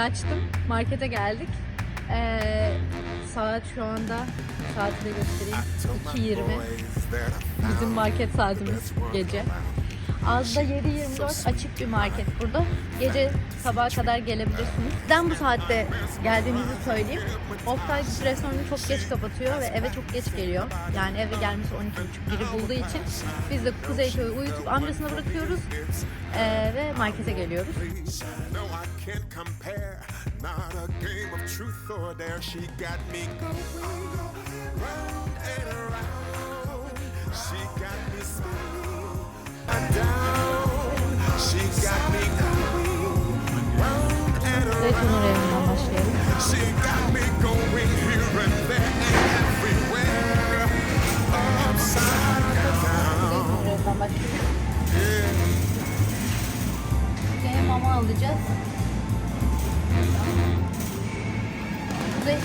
kamerayı açtım. Markete geldik. E, saat şu anda saati de göstereyim. 2.20. Bizim market saatimiz gece. Azda 7.24 açık bir market burada. Gece sabaha kadar gelebilirsiniz. Neden bu saatte geldiğimizi söyleyeyim. Oktay restoranı çok geç kapatıyor ve eve çok geç geliyor. Yani eve gelmesi 12.30 biri bulduğu için biz de Kuzey Köy'ü uyutup amcasına bırakıyoruz eee, ve markete geliyoruz. She got me spinning Zeytin reyonundan başlayalım. Zeytin reyonundan başlayalım. Kuzey'e mama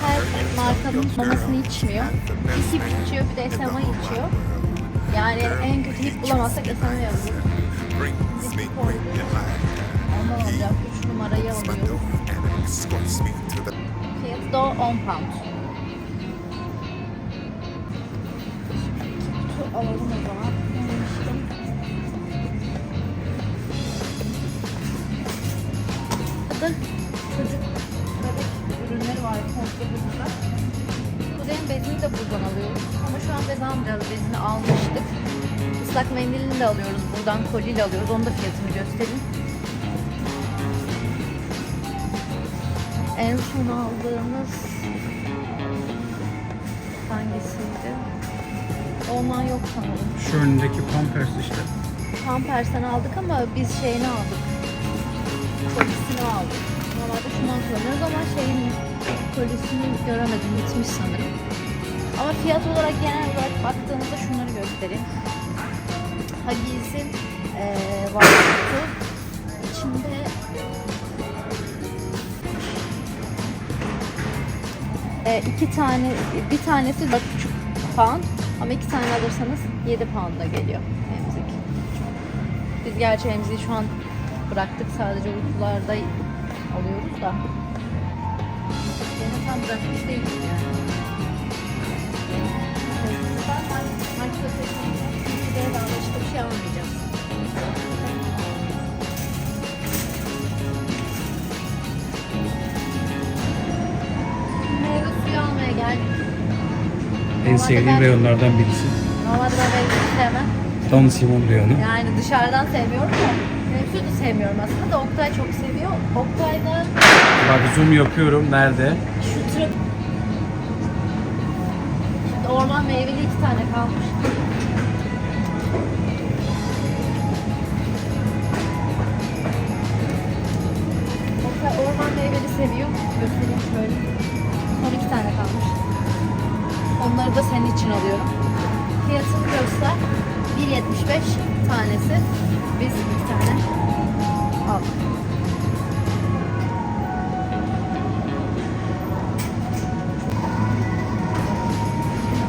her markanın mamasını içmiyor. Hip içiyor, bir de SMA içiyor. Yani en kötü bulamazsak delight. Ondan alacağım. 3 numarayı alıyoruz. Fiyatı da 10 pound. Alalım o zaman. Alıyoruz. Buradan koliyle alıyoruz. Onun da fiyatını göstereyim. En son aldığımız hangisiydi? Ondan yok sanırım. Şu önündeki Pampers işte. Pampers'ten aldık ama biz şeyini aldık. Kolisini aldık. Normalde şundan kullanıyoruz ama şeyin kolisini göremedim. Bitmiş sanırım. Ama fiyat olarak genel olarak baktığımızda şunları göstereyim. Huggies'in eee var kutu. İçinde e, iki tane, bir tanesi 4,5 pound ama iki tane alırsanız 7 pound'a geliyor emzik. Biz gerçi emziği şu an bıraktık sadece uykularda alıyoruz da. Yine tam bırakmış değiliz yani. Ben maçta tekrar daha başka bir şey almayacağız. Meyve suyu almaya geldik. En sevdiğim reyonlardan birisi. Normalde ben meyve sevmem. Don Simon reyonu. Yani dışarıdan sevmiyorum da sevmiyorum aslında da Oktay çok seviyor. Oktay'da Bak zoom yapıyorum. Nerede? şu tırık Şimdi orman meyveli iki tane kalmış. Orman meyveli seviyor. Göstereyim şöyle. Son iki tane kalmış. Onları da senin için alıyorum. Fiyatını göster. 1.75 tanesi. Biz iki tane aldık.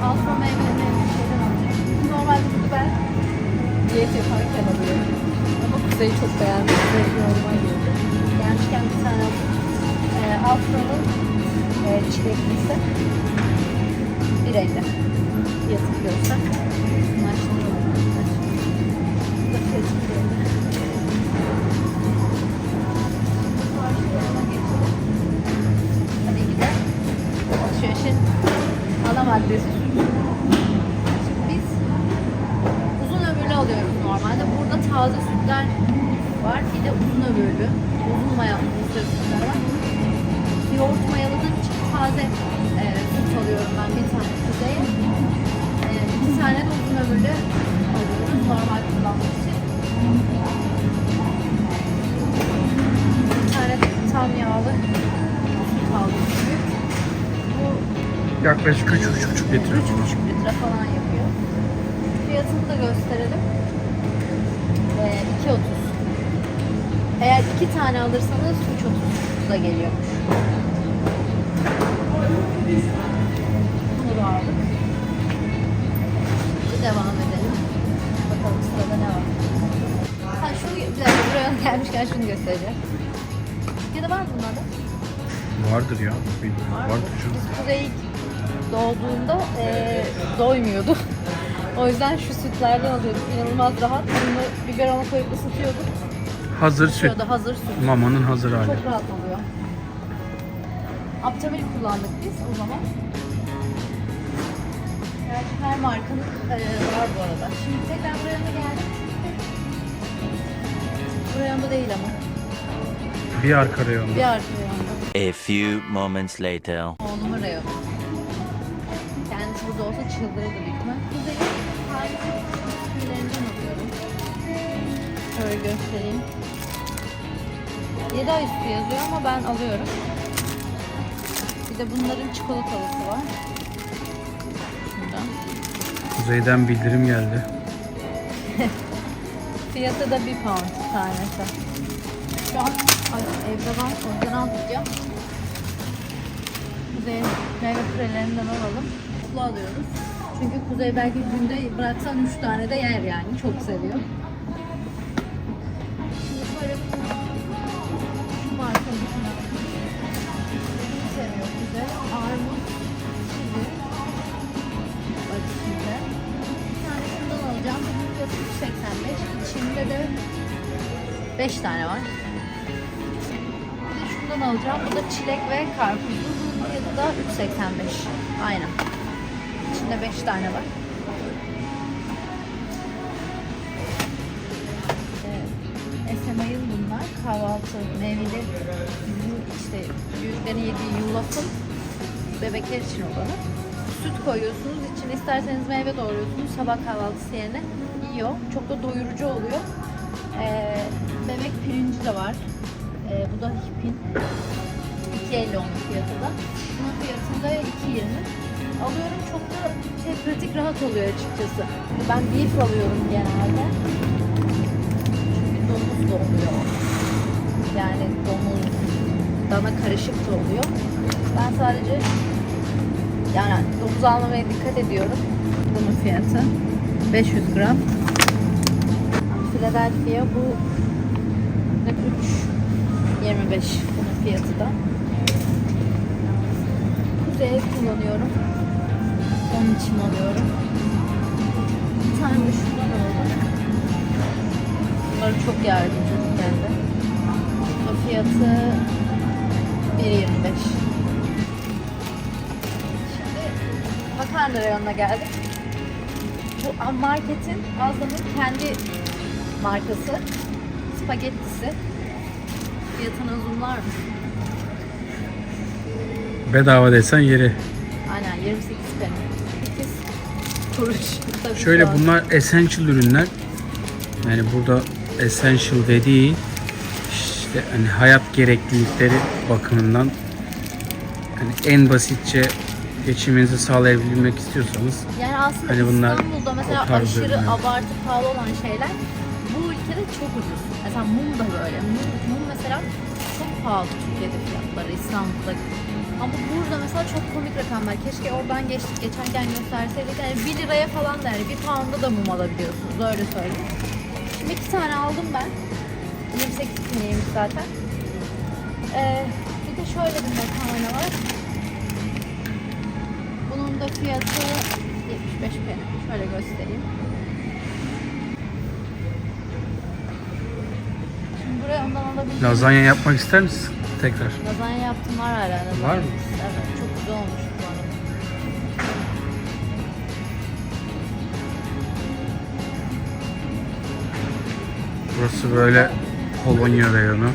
Alfa meyvelerini şeyden alacağım. Normalde bunu ben diyet yaparken alıyorum. Ama Kuzey çok beğendi. E, çileklisi. 1.50. Fiyatını görsen. Yaklaşık 3,5 litre. 3,5 litre falan yapıyor. Fiyatını da gösterelim. Ee, 2.30. Eğer iki tane alırsanız 3.30'da geliyormuş. Bunu da aldık. Şimdi devam edelim. Bakalım sırada ne var. Ha şunu, bir dakika buraya gelmişken şunu göstereceğim. Ya da var mı bunlarda? Vardır ya. Bilmiyorum. Vardır canım. Biz ilk doğduğunda eee doymuyordu. o yüzden şu sütlerden alıyorduk. İnanılmaz rahat. Bunu biberona koyup ısıtıyorduk. Hazır süt. Şurada hazır süt. Mamanın hazır hali. Çok rahat oluyor. Aptamil kullandık biz o zaman. Gerçi her markanın eee, var bu arada. Şimdi tekrar buraya mı geldik? Buraya mı değil ama. Bir arka reyonda. Bir arka reyonda. A few moments later. Oğlumun reyonu. Burada olsa çıldırırdı büyük ihtimal. Kuzey'in harika ürünlerinden alıyorum. Şöyle göstereyim. 7 ay üstü yazıyor ama ben alıyorum. Bir de bunların çikolatalısı var. Şuradan. Kuzeyden bildirim geldi. Fiyatı da 1 pound tanesi. Şu an ay, evde var. O yüzden almayacağım. Kuzey meyve pürelerinden alalım. Tuzlu alıyoruz. Çünkü Kuzey belki günde bıraksan 3 tane de yer yani. Çok seviyor. Şimdi böyle şu marka. Seviyor Kuzey. Armut, kivi. Bak şimdi. Bir tane şundan alacağım. Bunun fiyatı 385. İçinde de 5 tane var. Bir de şundan alacağım. Bu da çilek ve karpuzlu. Bunun fiyatı da 385. Aynen. İçinde 5 tane var. Evet. SMI'ın bunlar. Kahvaltı meyveli bizim işte büyüklerin yediği yulafın bebekler için olanı. Süt koyuyorsunuz. içine isterseniz meyve doğruyorsunuz. Sabah kahvaltısı yerine yiyor. Çok da doyurucu oluyor. Ee, bebek pirinci de var. Ee, bu da hipin. 2.50 onun fiyatı da. Bunun fiyatı da 2.20. Alıyorum çok da şey, pratik rahat oluyor açıkçası. Ben beef alıyorum genelde. Çünkü domuz da oluyor. Yani domuz, dana karışık da oluyor. Ben sadece yani domuz almamaya dikkat ediyorum. Bunun fiyatı 500 gram. Philadelphia bu ne 3 25 bunun fiyatı da. Kuzey kullanıyorum. Onun için alıyorum. Bir tane de şundan aldım. Bunları çok çocukken de. Bunun fiyatı 1.25. Şimdi makarna reyonuna geldik. Bu marketin Azam'ın kendi markası. Spagettisi. Fiyatına zoomlar mı? Bedava desen yeri. Aynen 28 peni. 8 kuruş. Tabii Şöyle bunlar essential ürünler. Yani burada essential dediği işte hani hayat gereklilikleri bakımından hani en basitçe geçiminizi sağlayabilmek istiyorsanız Yani aslında Hani bunlar İstanbul'da mesela aşırı ürünler. abartı pahalı olan şeyler bu ülkede çok ucuz. Mesela mum da böyle. Mum, mum mesela çok pahalı Türkiye'de fiyatları İstanbul'da. Ama burada mesela çok komik rakamlar. Keşke oradan geçtik geçerken gösterseydik. Yani 1 liraya falan der. Bir pound'a da mum alabiliyorsunuz. Öyle söyleyeyim. Şimdi iki tane aldım ben. 28 piniymiş zaten. Ee, bir de şöyle bir makarna var. Bunun da fiyatı 75 peni. Şöyle göstereyim. Şimdi buraya ondan alabilirim. lazanya yapmak ister misin? Tekrar. Lazanya yaptım var hala. lazanya. Var mı? Evet çok güzel olmuş bu arada. Burası böyle Polonya reyonu.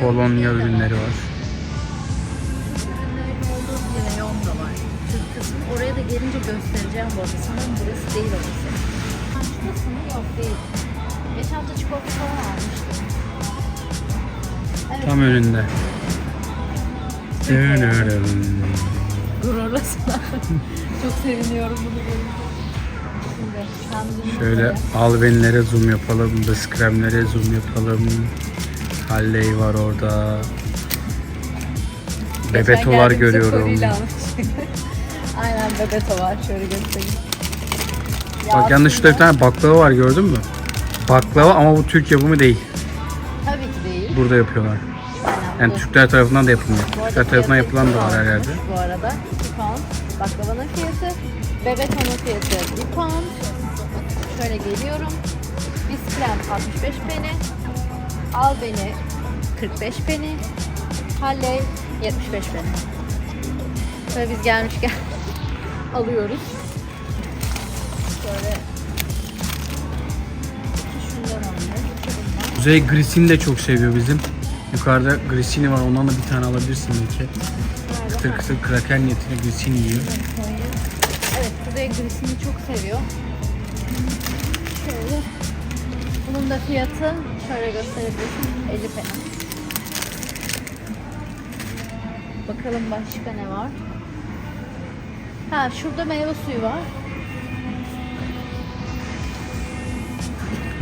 Polonya ürünleri var. Oraya da gelince göstereceğim bu arada. Sanırım burası değil orası. Şurası mı? Yok değil. Geçen hafta çikolata falan almıştım. Tam önünde. Gururlasınlar. Çok seviniyorum bunu görünce. Şöyle albenlere zoom yapalım, bız kremlere zoom yapalım. Halley var orada. Bebetolar görüyorum. Aynen bebeto var. Şöyle göstereyim. Bak yanlış şurada bir tane baklava var gördün mü? Baklava ama bu Türk yapımı değil. Tabii ki değil. Burada yapıyorlar. Yani. Türkler tarafından da arada Türkler tarafından yapılan da var her yerde. Bu arada 2 pound. Baklavanın fiyatı. Bebek onun fiyatı 1 pound. Şöyle geliyorum. Biskrem 65 peni. Al beni 45 peni. Halley 75 peni. Böyle biz gelmişken alıyoruz. Şöyle. Kuzey grisini de çok seviyor bizim. Yukarıda grisini var ondan da bir tane alabilirsin belki. Kıtır kıtır kraker niyetine grisini yiyor. Evet, Kuzey grisini çok seviyor. Şöyle. Bunun da fiyatı şöyle gösterebilirsin. 50 peni. Bakalım başka ne var? Ha şurada meyve suyu var.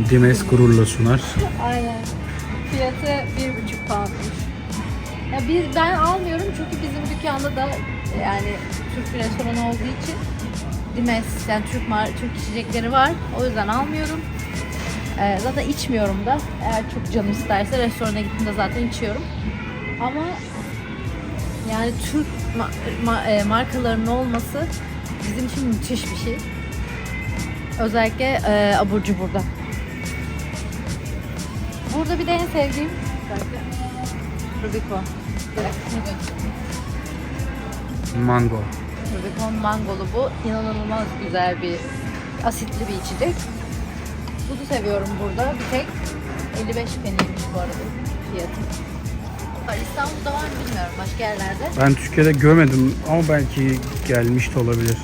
Dimes gururla sunar. Aynen. Fiyatı bir buçuk poundmuş. Ya biz ben almıyorum çünkü bizim dükkanda da yani Türk bir restoranı olduğu için Dimes yani Türk Türk içecekleri var. O yüzden almıyorum. Ee, zaten içmiyorum da. Eğer çok canım isterse restorana gittiğimde zaten içiyorum. Ama yani Türk ma- ma- e, markalarının olması bizim için müthiş bir şey. Özellikle e, abur cuburda. Burada bir de en sevdiğim göstereyim. Mango. Rubicon mangolu bu. İnanılmaz güzel bir asitli bir içecek. Bunu seviyorum burada. Bir tek 55 peniymiş bu arada fiyatı. Var, İstanbul'da var mı bilmiyorum. Başka yerlerde. Ben Türkiye'de görmedim ama belki gelmiş de olabilir.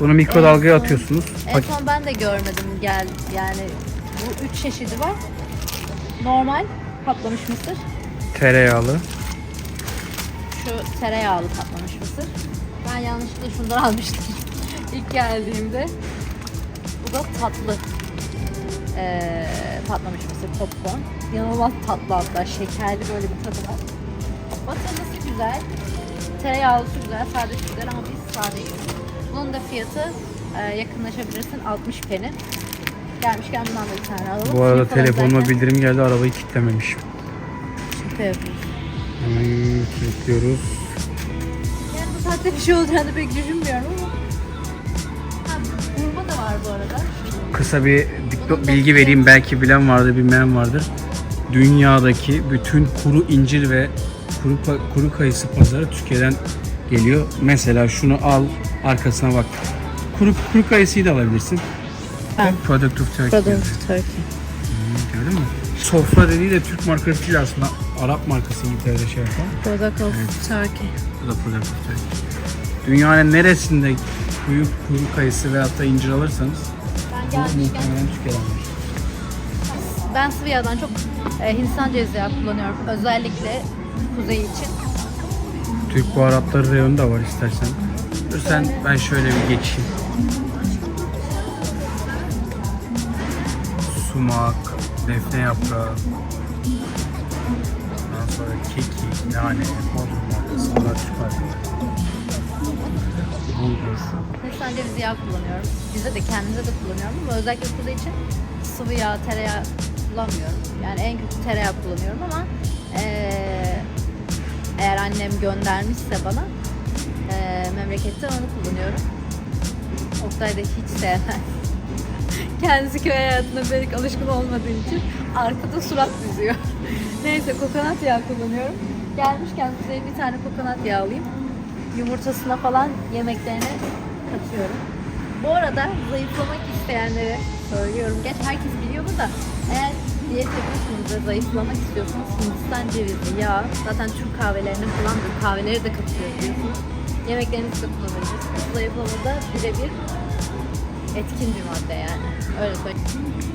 Bunu mikrodalgaya En son- atıyorsunuz. En son ben de görmedim gel yani bu üç çeşidi var. Normal patlamış mısır, tereyağlı. şu tereyağlı patlamış mısır. Ben yanlışlıkla şundan almıştım ilk geldiğimde. Bu da tatlı ee, patlamış mısır popcorn. İnanılmaz tatlı hatta şekerli böyle bir tadı var. Batırması güzel, tereyağlısı güzel, sadesi güzel ama biz sade yiyoruz. Bunun da fiyatı e, yakınlaşabilirsin 60 peni. Gelmişken bundan da bir tane alalım. Bu arada telefonuma bildirim geldi arabayı kilitlememişim. Şaka yapıyoruz. Hemen kilitliyoruz. Yani bu saatte bir şey olacağını pek düşünmüyorum ama. Ha, da var bu arada. Kısa bir dikdo- bilgi vereyim belki bilen vardır bilmeyen vardır. Dünyadaki bütün kuru incir ve kuru, kuru kayısı pazarı Türkiye'den geliyor. Mesela şunu al arkasına bak. Kuru, kuru kayısıyı da alabilirsin. Ha. Product of Turkey. yazıyor. Turkey. Gördün mü? Sofra dediği de Türk markası değil aslında. Arap markası İngiltere'de şey yapan. Product of Turkey. Bu da Product of Turkey. Dünyanın neresinde kuyu, kuru kayısı veyahut da incir alırsanız Ben bu muhtemelen Türkiye'den. ben sıvı yağdan çok e, Hindistan cevizi yağı kullanıyorum. Özellikle kuzey için. Türk baharatları reyonu da var istersen. Dur sen ben şöyle bir geçeyim. Sumak, defne yaprağı, ondan sonra kekik, nane, bodrum Türk markaları. Bulgur. Hindistan cevizi yağı kullanıyorum. Bizde de kendimize de kullanıyorum ama özellikle kuzey için sıvı yağ, tereyağı kullanmıyorum. Yani en kötü tereyağı kullanıyorum ama eee, eğer annem göndermişse bana eee memleketten onu kullanıyorum. Oktay da hiç sevmez. Kendisi köy hayatına pek alışkın olmadığı için arkada surat düzüyor. Neyse kokonat yağı kullanıyorum. Gelmişken size bir tane kokonat yağı alayım. Yumurtasına falan yemeklerine katıyorum. Bu arada zayıflamak isteyenlere söylüyorum. Geç herkes biliyor bu da. Eğer diyet yapıyorsunuz ve zayıflamak istiyorsanız Hindistan cevizi, yağ, zaten Türk kahvelerine falan da kahveleri de katıyorsunuz. Yemeklerinizi de kullanabilirsiniz. Zayıflamada birebir etkin bir madde yani. Öyle söyleyeyim.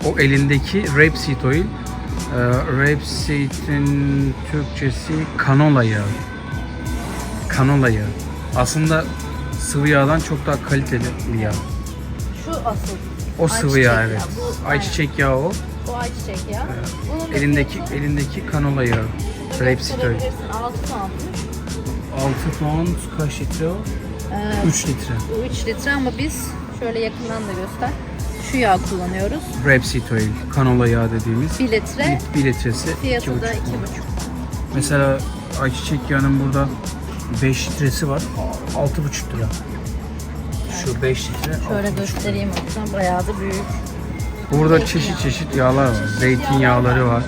O elindeki rapeseed oil. Ee, rapeseed'in Türkçesi kanola yağı. Kanola yağı. Aslında sıvı yağdan çok daha kaliteli bir yağ. Şu asıl. O sıvı yağ evet. Bu- Ayçiçek yağı o. Bu ayçiçek yağı. Da Elindeki fiyatı- elindeki kanola yağı. Rapeseed oil. gösterebilirsin, 6 poundmuş. 6 pound kaç litre o? Ee, 3 litre. Bu 3 litre ama biz şöyle yakından da göster. Şu yağ kullanıyoruz. Rapeseed oil, kanola yağı dediğimiz. 1 litre. Bir, bir litresi Fiyatı iki da 2,5. buçuk. Mesela ayçiçek yağının burada 5 litresi var. 6,5 lira. Şu 5 litre. Şöyle 6,5 göstereyim hatta bayağı da büyük. Burada çeşit çeşit yağlar var. Zeytinyağları var.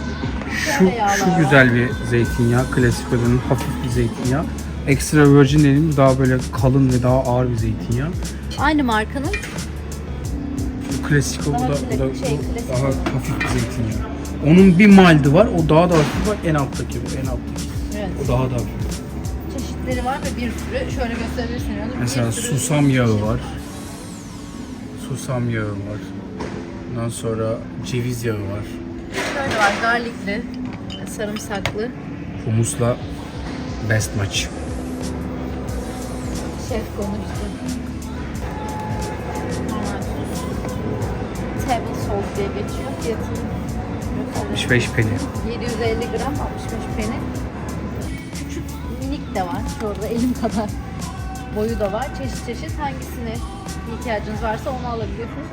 Şu şu güzel bir zeytinyağı. Klasik olanın hafif bir zeytinyağı. Extra virgin dediğim daha böyle kalın ve daha ağır bir zeytinyağı. Aynı markanın Bu klasik o bu da, Daha bu da şey, bu klasik daha hafif bir zeytinyağı. Onun bir maldi var. O daha da hafif var. En alttaki bu. En alttaki. evet, O daha da hafif. çeşitleri var ve bir sürü şöyle gösterebilirsin. Yani bir Mesela sürü susam yağı çeşit. var. Susam yağı var. Ondan sonra ceviz yağı var. Şöyle var garlikli, sarımsaklı, Humusla best maç. şef konuştu. Salt diye geçiyor. Fiyatını gösterelim. 65 peni. 750 gram 65 peni. Küçük minik de var. Şurada elim kadar boyu da var. Çeşit çeşit hangisine ihtiyacınız varsa onu alabiliyorsunuz.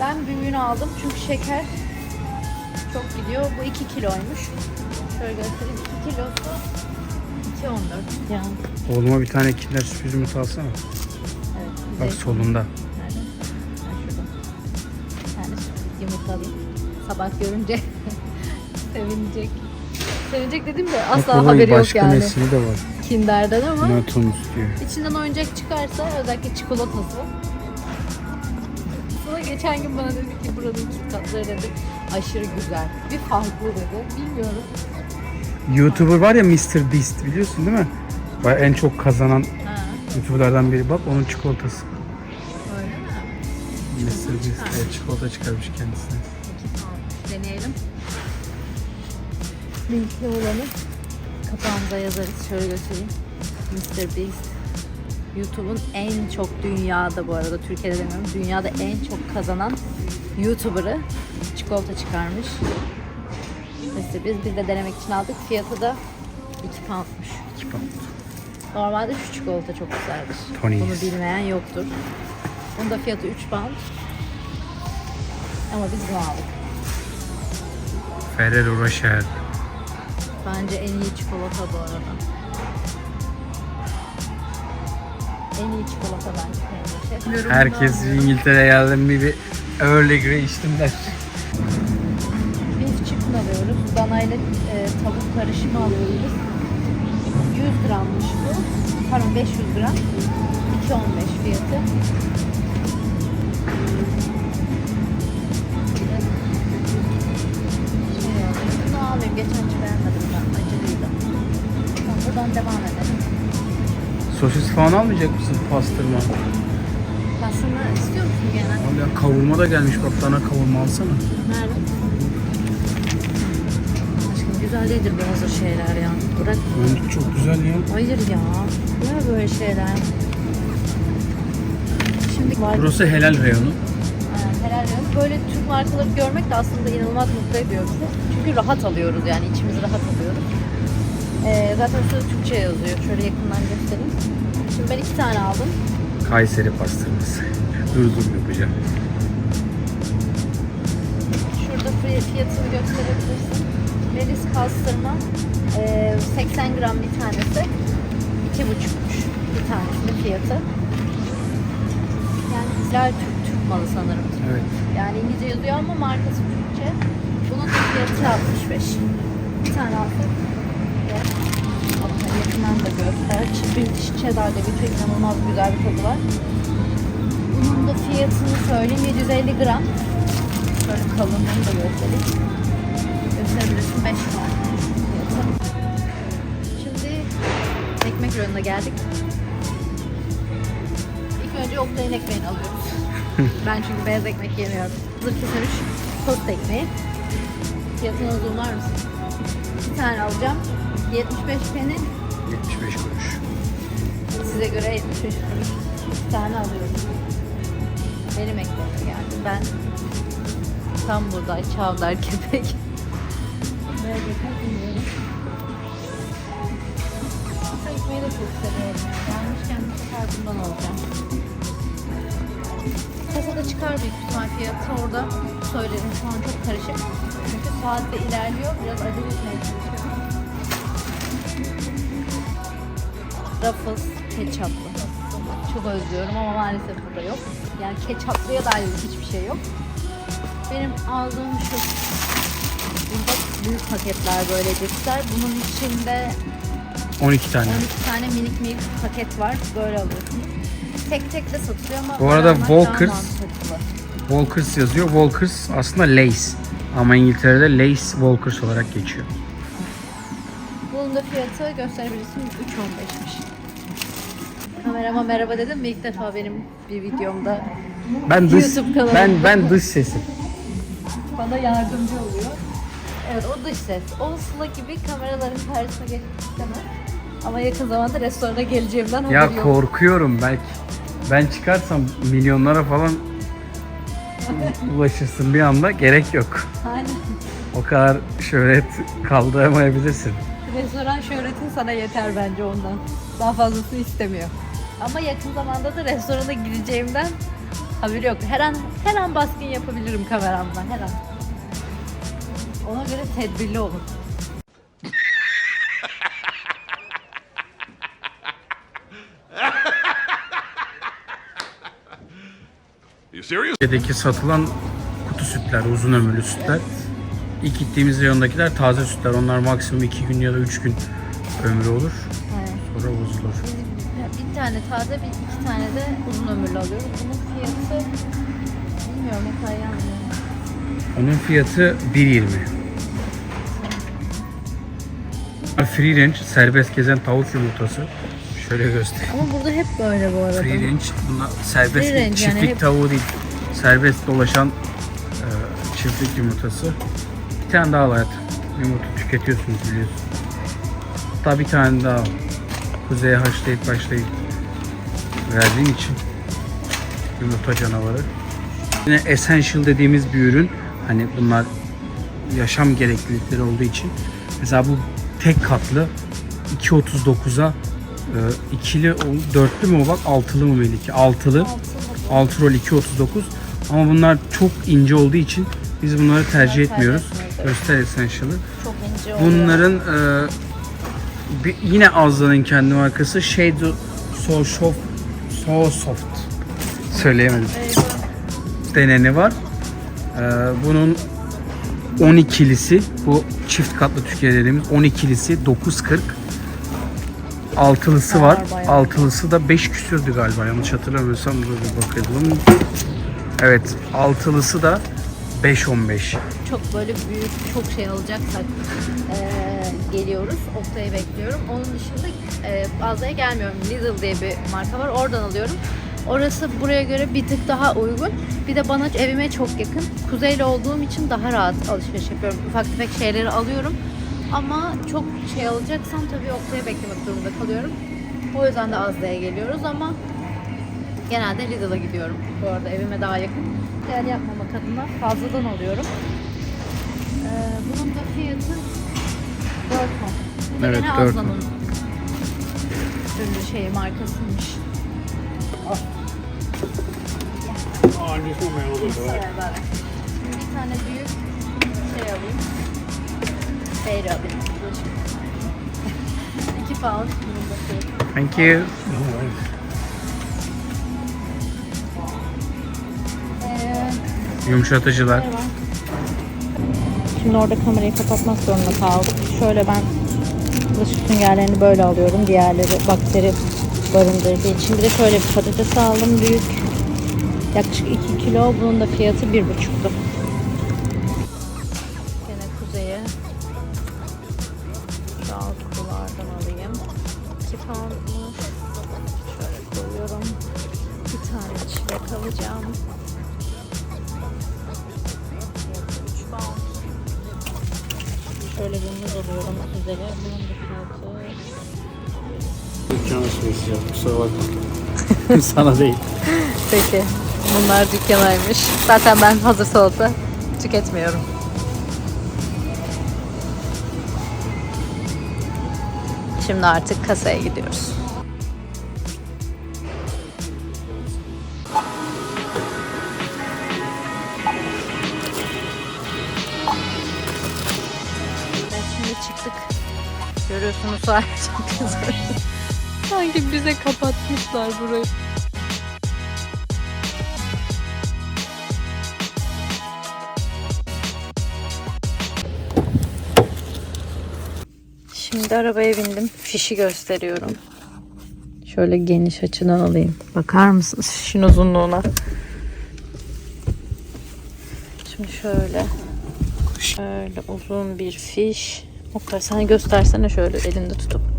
Ben büyüğünü aldım çünkü şeker çok gidiyor. Bu 2 kiloymuş. Şöyle göstereyim. 2 kilosu 2.14 yani. Oğluma bir tane kinder sürpriz yumurta alsana. Evet. Bak solunda. Alayım. Sabah görünce sevinecek. Sevinecek dedim de asla baba, haberi yok başka yani. nesli de var. Kinder'den ama Naton istiyor. içinden oyuncak çıkarsa özellikle çikolatası. Sonra geçen gün bana dedi ki buranın kitapları dedi aşırı güzel. Bir farklı dedi. Bilmiyorum. YouTuber var ya Mr. Beast biliyorsun değil mi? En çok kazanan Ha, YouTuber'lardan biri. Bak onun çikolatası. Mr. Beast evet, çikolata çıkarmış kendisine. Deneyelim. Linkli olanı kapağımıza yazarız. Şöyle göstereyim. Mr. Beast. YouTube'un en çok dünyada bu arada Türkiye'de demiyorum. Dünyada en çok kazanan YouTuber'ı çikolata çıkarmış. Mr. Beast biz de denemek için aldık. Fiyatı da 2 poundmuş. 2 pound. Normalde şu çikolata çok güzeldir. Tony's. Bunu bilmeyen yoktur. Bunun da fiyatı 3 pound. Ama biz bunu aldık. Ferrero Rocher. Bence en iyi çikolata bu arada. En iyi çikolata bence Ferrero Rocher. Herkes İngiltere'ye geldi mi bir Early Grey içtim der. Beef chicken alıyoruz. Dana ile e, tavuk karışımı alıyoruz. 100 grammış bu. Pardon 500 gram. 2.15 fiyatı. Sosis falan almayacak mısın pastırma? Aslında istiyor musun gene? Abi ya kavurma da gelmiş bak dana kavurma alsana. Nerede? Aşkım güzel değildir bu hazır şeyler ya. Bırak. Bence çok güzel ya. Hayır ya. Ne böyle şeyler? Şimdi var. Burası helal reyonu. Helal olsun. Böyle Türk markaları görmek de aslında inanılmaz mutlu ediyor bizi. Çünkü rahat alıyoruz yani içimizi rahat alıyoruz. Ee, zaten üstünde Türkçe yazıyor. Şöyle yakından göstereyim. Şimdi ben iki tane aldım. Kayseri pastırması. dur dur yapacağım. Şurada fi- fiyatını gösterebilirsin. Melis kastırma ee, 80 gram bir tanesi. 2,5'muş bir tanesinin fiyatı. Yani güzel Türk, Türk malı sanırım. Evet. Yani İngilizce yazıyor ama markası Türkçe. Bunun fiyatı 65. Bir tane aldım. Ve hatta yakından da göster. British Cheddar'da bir inanılmaz güzel bir tadı var. Bunun da fiyatını söyleyeyim. 750 gram. Şöyle kalınlığını da göstereyim. Gösterebilirsin 5 lira. Şimdi ekmek reyonuna geldik. İlk önce Oktay'ın ekmeğini alıyoruz. ben çünkü beyaz ekmek yemiyorum. Hazır kesilmiş tost ekmeği. Fiyatını uzunlar mısın? Bir tane alacağım. 75 peni 75 kuruş. size göre 75 kuruş. Tane alıyorum. Benim ekmeğime geldi. Ben tam buğday, çavdar, kepek. Bilmiyorum. Bu ekmeği de çok seviyorum. Gelmişken bu sefer bundan alacağım. Kasada çıkar büyük ihtimal fiyatı orada söylerim. Şu an çok karışık. Çünkü saat de ilerliyor. Biraz acele etmeye çalışıyorum. Ruffles ketçaplı. Çok özlüyorum ama maalesef burada yok. Yani ketçaplıya dair hiçbir şey yok. Benim aldığım şu burada büyük paketler böyle cipsler. Bunun içinde 12 tane. 12 tane minik minik paket var. Böyle alıyorsunuz. Tek tek de satılıyor ama Bu arada Walkers-. Walkers yazıyor. Walkers aslında Lace. Ama İngiltere'de Lace Walkers olarak geçiyor. Bunun da fiyatı gösterebilirsin 3.15'miş. Kamerama merhaba dedim ve ilk defa benim bir videomda Ben dış, YouTube ben ben dış sesim. bana yardımcı oluyor. Evet o dış ses. O Sıla gibi kameraların karşısına geçmek istemez. Ama yakın zamanda restorana geleceğimden haberi Ya korkuyorum belki. Ben çıkarsam milyonlara falan ulaşırsın bir anda gerek yok. Aynen. O kadar şöhret kaldıramayabilirsin. Restoran şöhretin sana yeter bence ondan. Daha fazlasını istemiyor. Ama yakın zamanda da restorana gideceğimden haberi yok. Her an her an baskın yapabilirim kameramla her an. Ona göre tedbirli olun. You serious? Türkiye'deki satılan kutu sütler, uzun ömürlü sütler. İlk gittiğimiz reyondakiler taze sütler. Onlar maksimum 2 gün ya da 3 gün ömrü olur. Evet. Sonra bozulur. Tane taze, bir iki tane de uzun ömürlü alıyoruz. Bunun fiyatı bilmiyorum ne kadar yazmıyor. Onun fiyatı 1.20. Free range serbest gezen tavuk yumurtası. Şöyle göstereyim. Ama burada hep böyle bu arada. Free range bunlar serbest Free range çiftlik yani hep- tavuğu değil. Serbest dolaşan e, çiftlik yumurtası. Bir tane daha al hayatım. Yumurta tüketiyorsunuz biliyorsun. Hatta bir tane daha al. Kuzeye haşlayıp başlayıp verdiğin için yumurta canavarı. Yine essential dediğimiz bir ürün. Hani bunlar yaşam gereklilikleri olduğu için. Mesela bu tek katlı 2.39'a e, ikili, dörtlü mü o bak altılı mı belli Altılı. Altı rol 2.39 ama bunlar çok ince olduğu için biz bunları tercih etmiyoruz. Göster essential'ı. Çok ince oluyor. Bunların e, bir- yine Azla'nın kendi markası Shade So Soft So Soft söyleyemedim. deneni var. E, bunun 12'lisi bu çift katlı Türkiye dediğimiz 12'lisi 9.40 Altılısı var. Altılısı da 5 küsürdü galiba. Yanlış hatırlamıyorsam dur bir bakalım. Evet, altılısı da 5.15. çok böyle büyük çok şey alacaksak eee, geliyoruz. Oktay'ı bekliyorum. Onun dışında eee Azra'ya gelmiyorum. Lidl diye bir marka var. Oradan alıyorum. Orası buraya göre bir tık daha uygun. Bir de bana evime çok yakın. Kuzeyli olduğum için daha rahat alışveriş yapıyorum. Ufak tefek şeyleri alıyorum. Ama çok şey alacaksam tabii Oktay'ı beklemek durumunda kalıyorum. O yüzden de Azra'ya geliyoruz ama genelde Lidl'a gidiyorum. Bu arada evime daha yakın. Değer yapmamak adına fazladan alıyorum. Ee, bunun da fiyatı 4 ton. Bu da Evet, gene 4 Azla'nın ton. ürünü şey markasıymış. Beraber. Şimdi bir tane büyük şey alayım. Beyri alayım. 2 pound bunun da fiyatı. Thank you. Ee, Yumuşatıcılar. Şimdi orada kamerayı kapatmak zorunda kaldık. Şöyle ben bulaşık süngerlerini böyle alıyorum. Diğerleri bakteri barındırdığı için. Bir de şöyle bir patates aldım büyük. Yaklaşık 2 kilo. Bunun da fiyatı 1,5'tu. Dükkan açmış ya kusura bakma. Sana değil. Peki. Bunlar dükkanaymış. Zaten ben hazır salata tüketmiyorum. Şimdi artık kasaya gidiyoruz. Şimdi çıktık. Görüyorsunuz sahil çok. Sanki bize kapatmışlar burayı. Şimdi arabaya bindim. Fişi gösteriyorum. Şöyle geniş açıdan alayım. Bakar mısınız fişin uzunluğuna? Şimdi şöyle. Şöyle uzun bir fiş. O kadar. Sen göstersene şöyle elinde tutup.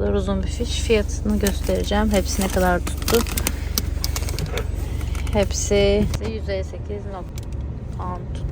Kadar uzun bir fiş. Fiyatını göstereceğim. Hepsi ne kadar tuttu. Hepsi %8 pound tuttu.